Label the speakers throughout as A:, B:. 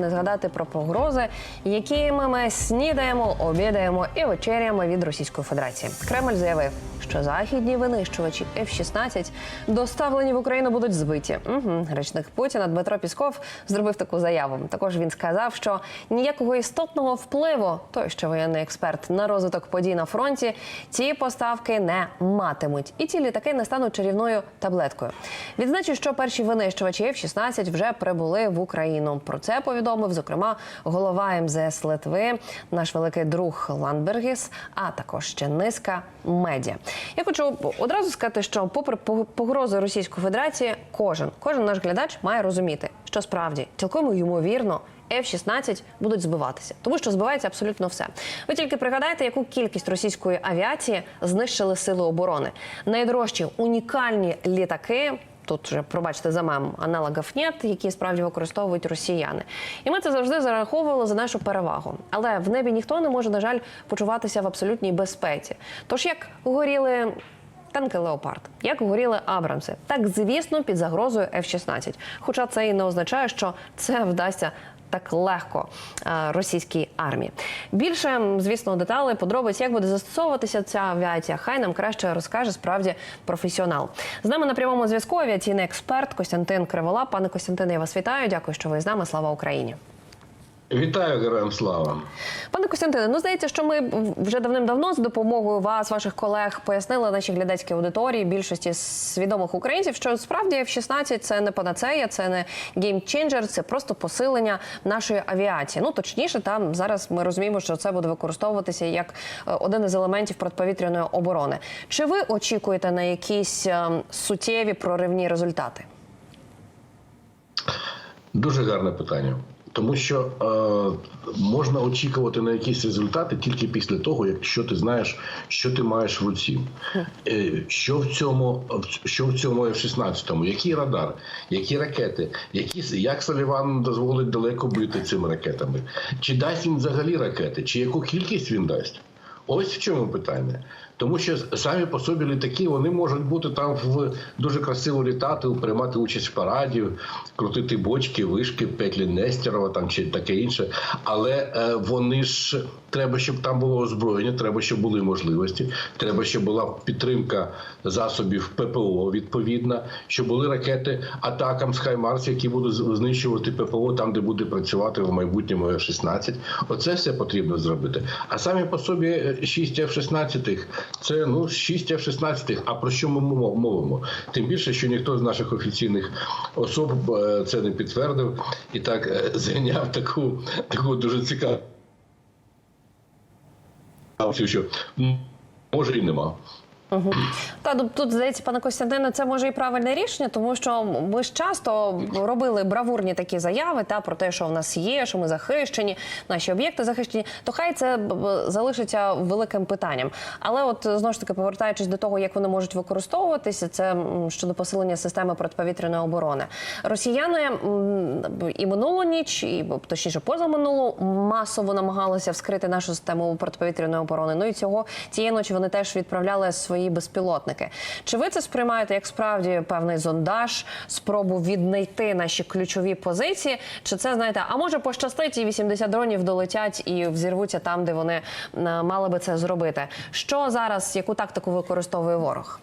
A: Не згадати про погрози, якими ми снідаємо, обідаємо і вечеряємо від Російської Федерації. Кремль заявив, що західні винищувачі F-16 доставлені в Україну будуть збиті. Угу. Речник Путіна Дмитро Пісков зробив таку заяву. Також він сказав, що ніякого істотного впливу, той що воєнний експерт на розвиток подій на фронті, ці поставки не матимуть, і ці літаки не стануть чарівною таблеткою. Відзначу, що перші винищувачі F-16 вже прибули в Україну. Про це повідомив зокрема голова МЗС Литви, наш великий друг Ландбергіс, а також ще низка медіа. Я хочу одразу сказати, що, попри погрози Російської Федерації, кожен кожен наш глядач має розуміти, що справді цілком ймовірно. F-16 будуть збиватися, тому що збивається абсолютно все. Ви тільки пригадайте, яку кількість російської авіації знищили сили оборони. Найдорожчі унікальні літаки. Тут вже пробачте за мем аналогів нет, які справді використовують росіяни. І ми це завжди зараховували за нашу перевагу. Але в небі ніхто не може, на жаль, почуватися в абсолютній безпеці. Тож як горіли танки Леопард, як горіли Абрамси, так звісно, під загрозою F-16. Хоча це і не означає, що це вдасться. Так легко е, російській армії. Більше, звісно, деталей, подробиць, як буде застосовуватися ця авіація. Хай нам краще розкаже справді професіонал. З нами на прямому зв'язку авіаційний експерт Костянтин Кривола. Пане Костянтине, я вас вітаю. Дякую, що ви з нами. Слава Україні.
B: Вітаю, героям слава.
A: Пане Костянтине, ну здається, що ми вже давним-давно з допомогою вас, ваших колег, пояснили нашій глядацькій аудиторії більшості свідомих українців, що справді F-16 – це не панацея, це не геймченджер, це просто посилення нашої авіації. Ну точніше, там зараз ми розуміємо, що це буде використовуватися як е, один із елементів протиповітряної оборони. Чи ви очікуєте на якісь е, суттєві проривні результати?
B: Дуже гарне питання. Тому що е, можна очікувати на якісь результати тільки після того, якщо ти знаєш, що ти маєш в руці. Е, що в цьому що в цьому F-16, який радар, які ракети, які як Саліван дозволить далеко бити цими ракетами, чи дасть він взагалі ракети, чи яку кількість він дасть? Ось в чому питання. Тому що самі по собі літаки вони можуть бути там в дуже красиво літати, приймати участь в параді, крутити бочки, вишки, петлі Нестерова там чи таке інше. Але е, вони ж треба, щоб там було озброєння, треба, щоб були можливості, треба, щоб була підтримка засобів ППО відповідна, щоб були ракети атакам з Хаймарс, які будуть знищувати ППО там, де буде працювати в майбутньому F-16. Оце все потрібно зробити. А самі по собі е, 6 F-16 це ну 6 в 16 А про що ми мовимо? Тим більше, що ніхто з наших офіційних особ е, це не підтвердив і так е, зайняв таку, таку дуже цікаву, що може і нема.
A: Угу. Та ну, тут здається, пане Костянтине, це може і правильне рішення, тому що ми ж часто робили бравурні такі заяви та про те, що в нас є, що ми захищені, наші об'єкти захищені. То хай це залишиться великим питанням. Але, от знову ж таки, повертаючись до того, як вони можуть використовуватися, це щодо посилення системи протиповітряної оборони. Росіяни і минулу ніч, і точніше позаминулу масово намагалися вскрити нашу систему протиповітряної оборони. Ну і цього цієї ночі вони теж відправляли свої безпілотники. Чи ви це сприймаєте як справді певний зондаж, спробу віднайти наші ключові позиції? Чи це знаєте, а може пощастить і 80 дронів долетять і взірвуться там, де вони е, мали би це зробити? Що зараз, яку тактику використовує ворог?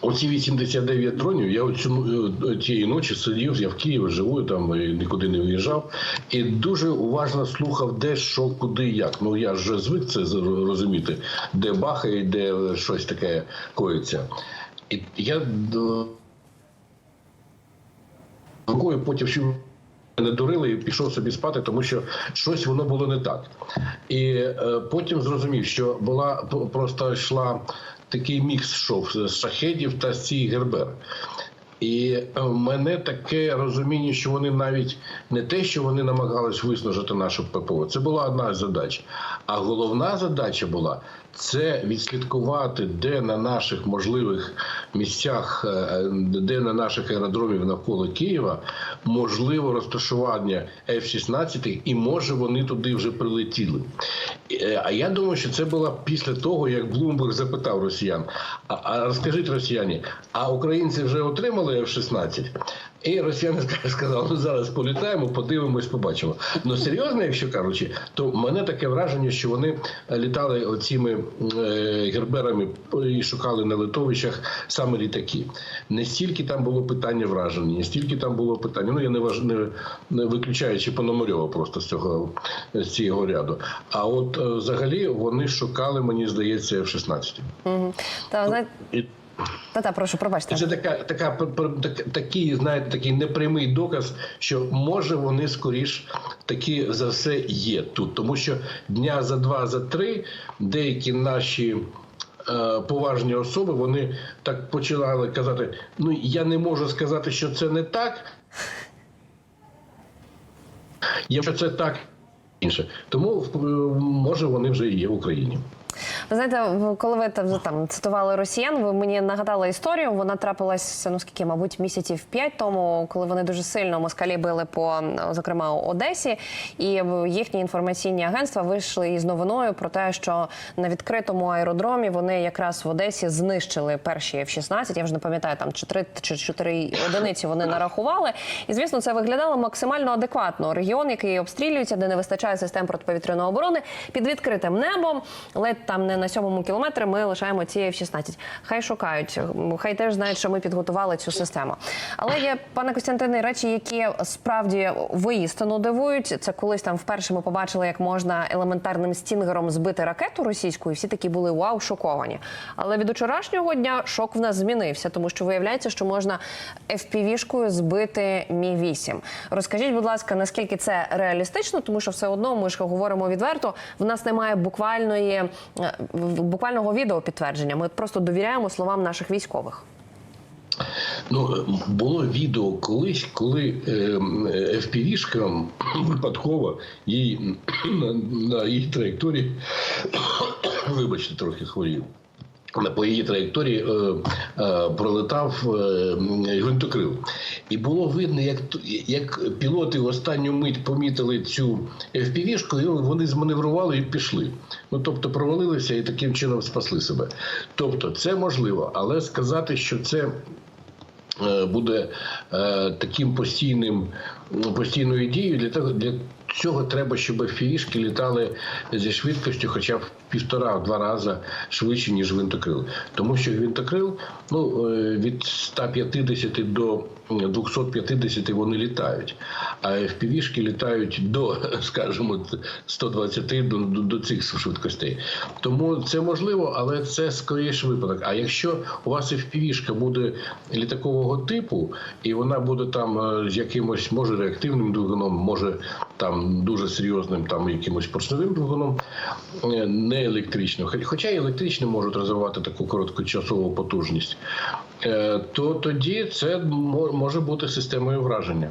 B: Оці 89 дронів. Я оцю е, тієї ночі сидів, я в Києві живу, там і нікуди не виїжджав, і дуже уважно слухав, де що, куди, як. Ну я ж звик це розуміти, де бахає, де щось таке коїться. І я рукою потім що не дурили і пішов собі спати, тому що щось воно було не так. І е, потім зрозумів, що була просто йшла такий мікс шов з шахедів та цієї гербер. І е, в мене таке розуміння, що вони навіть не те, що вони намагались виснажити нашу ППО, це була одна з задач. А головна задача була це відслідкувати, де на наших можливих місцях, е, де на наших аеродромів навколо Києва можливо розташування F-16, і може вони туди вже прилетіли. Е, А я думаю, що це було після того, як Блумберг запитав росіян: а, а розкажіть росіяни, а українці вже отримали літали F-16. І росіяни сказали, ну зараз політаємо, подивимось, побачимо. Ну серйозно, якщо кажучи, то в мене таке враження, що вони літали оціми е, герберами і шукали на литовищах саме літаки. Не стільки там було питання враження, не стільки там було питання. Ну я не важ не, виключаючи Пономарьова просто з цього з цього ряду. А от е, взагалі вони шукали, мені здається, F-16.
A: Мгм. Та знаєте,
B: І
A: та та прошу, пробачте.
B: це така, така, такий, знаєте, такий непрямий доказ, що може вони скоріш таки за все є тут, тому що дня за два, за три деякі наші. е, Поважні особи вони так починали казати: ну я не можу сказати, що це не так. Якщо це так інше, тому е, може вони вже і є в Україні.
A: Ви знаєте, коли ви там, там цитували росіян, ви мені нагадали історію. Вона трапилась ну скільки, мабуть, місяців п'ять тому, коли вони дуже сильно москалі били по зокрема Одесі, і їхні інформаційні агентства вийшли із новиною про те, що на відкритому аеродромі вони якраз в Одесі знищили перші F-16, Я вже не пам'ятаю там чи три чи чотири одиниці вони нарахували. І звісно, це виглядало максимально адекватно. Регіон, який обстрілюється, де не вистачає систем протиповітряної оборони, під відкритим небом, ледь там не на сьомому кілометрі. Ми лишаємо ці F-16. Хай шукають, хай теж знають, що ми підготували цю систему. Але є, пане Костянтине, речі, які справді воістину дивують. Це колись там вперше ми побачили, як можна елементарним стінгером збити ракету російську, і всі такі були вау, шоковані. Але від вчорашнього дня шок в нас змінився, тому що виявляється, що можна FPV-шкою збити Мі 8 Розкажіть, будь ласка, наскільки це реалістично, тому що все одно ми ж говоримо відверто. В нас немає буквальної е, буквального відео підтвердження. Ми просто довіряємо словам наших військових.
B: Ну, було відео колись, коли е, FPV-шка випадково їй, на її траєкторії, вибачте, трохи хворів. По її траєкторії е, е, пролетав е, гвинтокрил. І було видно, як, як пілоти в останню мить помітили цю FPV-шку, і вони зманеврували і пішли. Ну тобто провалилися і таким чином спасли себе. Тобто, це можливо, але сказати, що це буде е, таким постійним ну, постійною дією. Для того для цього треба, щоб фішки літали зі швидкістю, хоча б півтора-два рази швидше ніж гвинтокрил. Тому що гвинтокрил ну е, від 150 до 250 вони літають, а FPV-шки літають до, скажімо, 120 до, до, цих швидкостей. Тому це можливо, але це скоріше випадок. А якщо у вас FPV-шка буде літакового типу, і вона буде там е, з якимось може реактивним двигуном, може там дуже серйозним там якимось поршневим двигуном, е, не електрично, хоча і електричні можуть розвивати таку короткочасову потужність, е, то тоді це мо- може бути системою враження.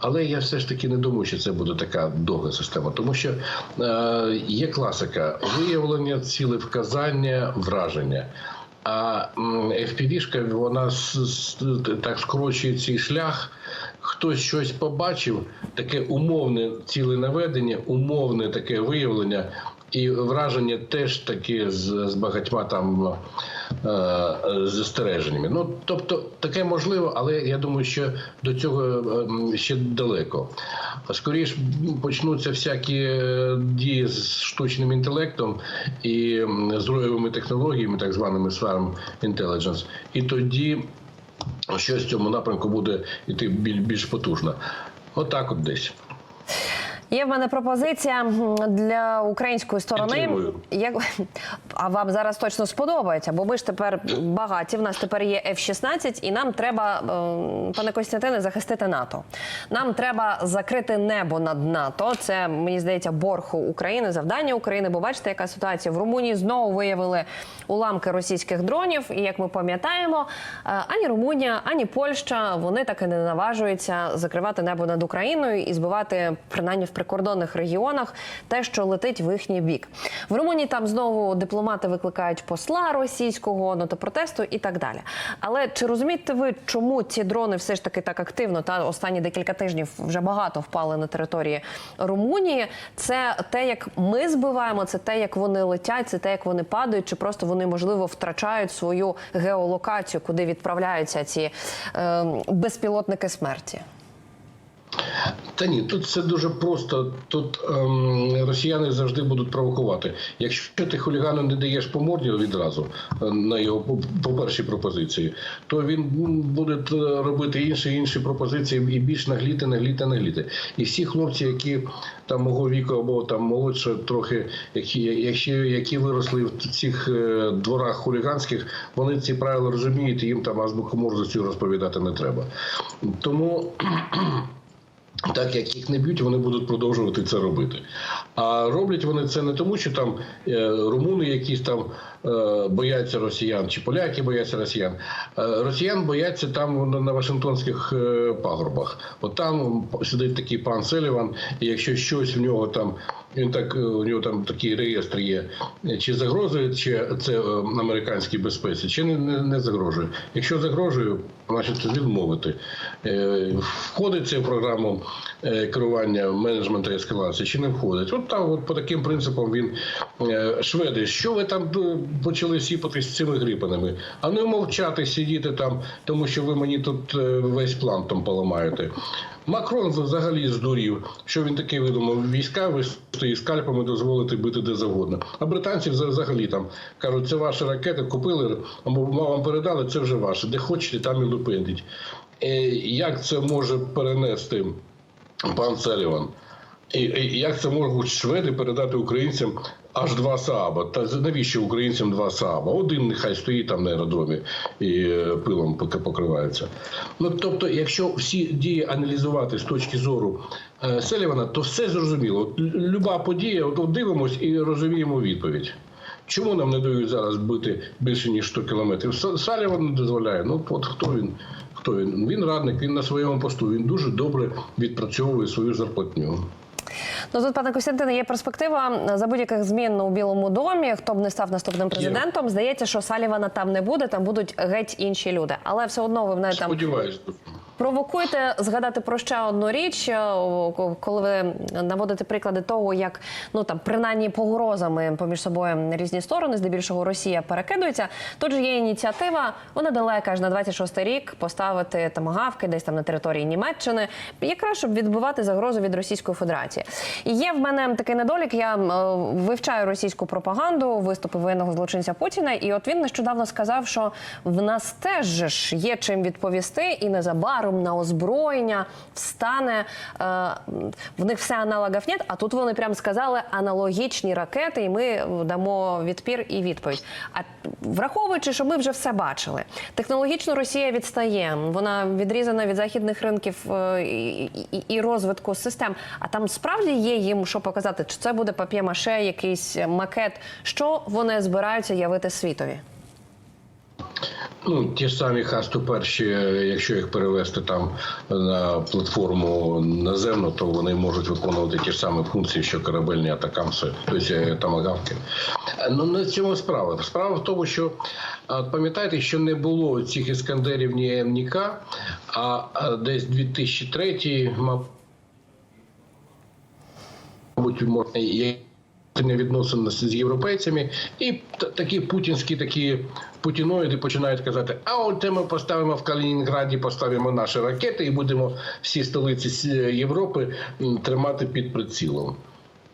B: Але я все ж таки не думаю, що це буде така довга система, тому що е, є класика виявлення, цілевказання, враження. А FPV-шка, вона так скорочує цей шлях. Хтось щось побачив, таке умовне ціленаведення, умовне таке виявлення, і враження теж таке з, з багатьма там застереженнями. Ну тобто таке можливо, але я думаю, що до цього е, ще далеко. Скоріше почнуться всякі е, дії з штучним інтелектом і збройовими технологіями, так званими Swarm Intelligence. І тоді щось в цьому напрямку буде йти більш потужно. Отак, от десь.
A: Є в мене пропозиція для української сторони. Як а вам зараз точно сподобається, бо ми ж тепер багаті. В нас тепер є F-16, і нам треба, е, пане Костянтине, захистити НАТО. Нам треба закрити небо над НАТО. Це мені здається борг України, завдання України. Бо бачите, яка ситуація в Румунії знову виявили уламки російських дронів. І як ми пам'ятаємо, е, ані Румунія, ані Польща вони так і не наважуються закривати небо над Україною і збивати принаймні в прикордонних регіонах те, що летить в їхній бік. В Румунії там знову дипломати викликають посла російського ну, до протесту і так далі. Але чи розумієте ви, чому ці дрони все ж таки так активно та останні декілька тижнів вже багато впали на території Румунії? Це те, як ми збиваємо, це те, як вони летять, це те, як вони падають, чи просто вони можливо втрачають свою геолокацію, куди відправляються ці е, безпілотники смерті?
B: Та ні, тут все дуже просто. Тут ем, росіяни завжди будуть провокувати. Якщо ти хулігану не даєш по морді відразу е, на його по- першій пропозиції, то він буде е, робити інші інші пропозиції і більш нагліти, нагліти, нагліти. І всі хлопці, які там мого віку або там молодше, трохи, які, які, які виросли в цих е, дворах хуліганських, вони ці правила розуміють, і їм там азбуку морду цю розповідати не треба. Тому. Так як їх не б'ють, вони будуть продовжувати це робити. А роблять вони це не тому, що там е, румуни якісь там е, бояться росіян, чи поляки бояться росіян. Е, росіян бояться там на, Вашингтонських пагорбах. От там сидить такий пан Селіван, і якщо щось в нього там. Він так е, у нього там такий реєстр є. Чи загрожує, чи це е, американській безпеці, чи не, не, не загрожує. Якщо загрожує, значить відмовити. Е, Входить це в програму керування менеджменту ескалації, чи не входить? От там, от по таким принципам він шведи. Що ви там почали сіпатись з цими грипанами? А не мовчати, сидіти там, тому що ви мені тут весь план там поламаєте. Макрон взагалі здурів, що він таке видумав. Війська вести скальпами дозволити бити де завгодно. А британці взагалі там кажуть, це ваші ракети, купили, або вам передали, це вже ваше. Де хочете, там і лупендіть. Е, Як це може перенести пан Селіван? І як це можуть шведи передати українцям аж два Сааба? Та навіщо українцям два Сааба? Один нехай стоїть там на аеродромі і е, пилом поки покривається. Ну тобто, якщо всі дії аналізувати з точки зору е, Селівана, то все зрозуміло. От люба подія, от, от дивимось і розуміємо відповідь. Чому нам не дають зараз бити більше ніж 100 кілометрів? Саліван не дозволяє. Ну от хто він? Хто він? Він радник, він на своєму посту. Він дуже добре відпрацьовує свою зарплатню.
A: Ну тут, пане Костянтине, є перспектива за будь-яких змін у Білому домі. Хто б не став наступним президентом, здається, що Салівана там не буде, там будуть геть інші люди. Але все одно ви мене там
B: Сподіваюсь.
A: Провокуєте згадати про ще одну річ, е, коли ви наводите приклади того, як ну там принаймні погрозами поміж собою різні сторони, здебільшого Росія перекидується. Тут же є ініціатива, вона далека аж на 26-й рік поставити тамагавки десь там на території Німеччини, якраз щоб відбивати загрозу від Російської Федерації. І є в мене такий недолік. Я е, вивчаю російську пропаганду, виступи воєнного злочинця Путіна. І от він нещодавно сказав, що в нас теж ж є чим відповісти, і незабаром на озброєння встане е, в них все аналогів нет, А тут вони прям сказали аналогічні ракети, і ми дамо відпір і відповідь. А враховуючи, що ми вже все бачили, технологічно Росія відстає. Вона відрізана від західних ринків е, і розвитку систем. А там справді є їм що показати, чи це буде пап'є-маше, якийсь макет, що вони збираються явити світові.
B: Ну, ті самі Х-101, якщо їх перевести там на платформу наземну, то вони можуть виконувати ті ж самі функції, що корабельні атакамси, тобто тамагавки. Ну не в цьому справа. Справа в тому, що пам'ятаєте, що не було цих іскандерів ні М, ні а десь 2003 мабуть, мабуть, можна є не відносин з європейцями, і такі путінські такі путіноїди починають казати: а от ми поставимо в Калінінграді, поставимо наші ракети і будемо всі столиці с- Європи тримати під прицілом.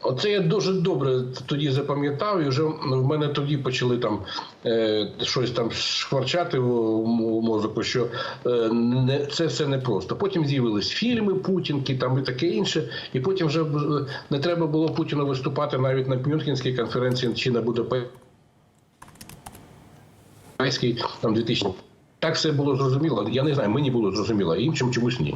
B: Оце я дуже добре тоді запам'ятав, і вже в мене тоді почали там е, щось там шкварчати в, мозку, що е, не, це все непросто. Потім з'явились фільми Путінки там і таке інше. І потім вже не треба було Путіну виступати навіть на Мюнхенській конференції чи на Будапештській там 2000. Так все було зрозуміло. Я не знаю, мені було зрозуміло, а іншим чомусь ні.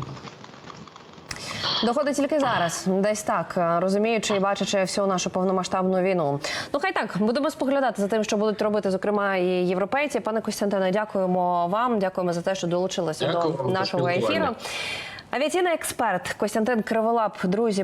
A: Доходить тільки зараз, десь так е, розуміючи і бачачи всю нашу повномасштабну війну. Ну хай так будемо споглядати за тим, що будуть робити, зокрема і європейці. Пане Костянтине, дякуємо вам. Дякуємо за те, що долучилися
B: Дякую
A: до нашого ефіру. Авіаційний експерт Костянтин Криволап, друзі.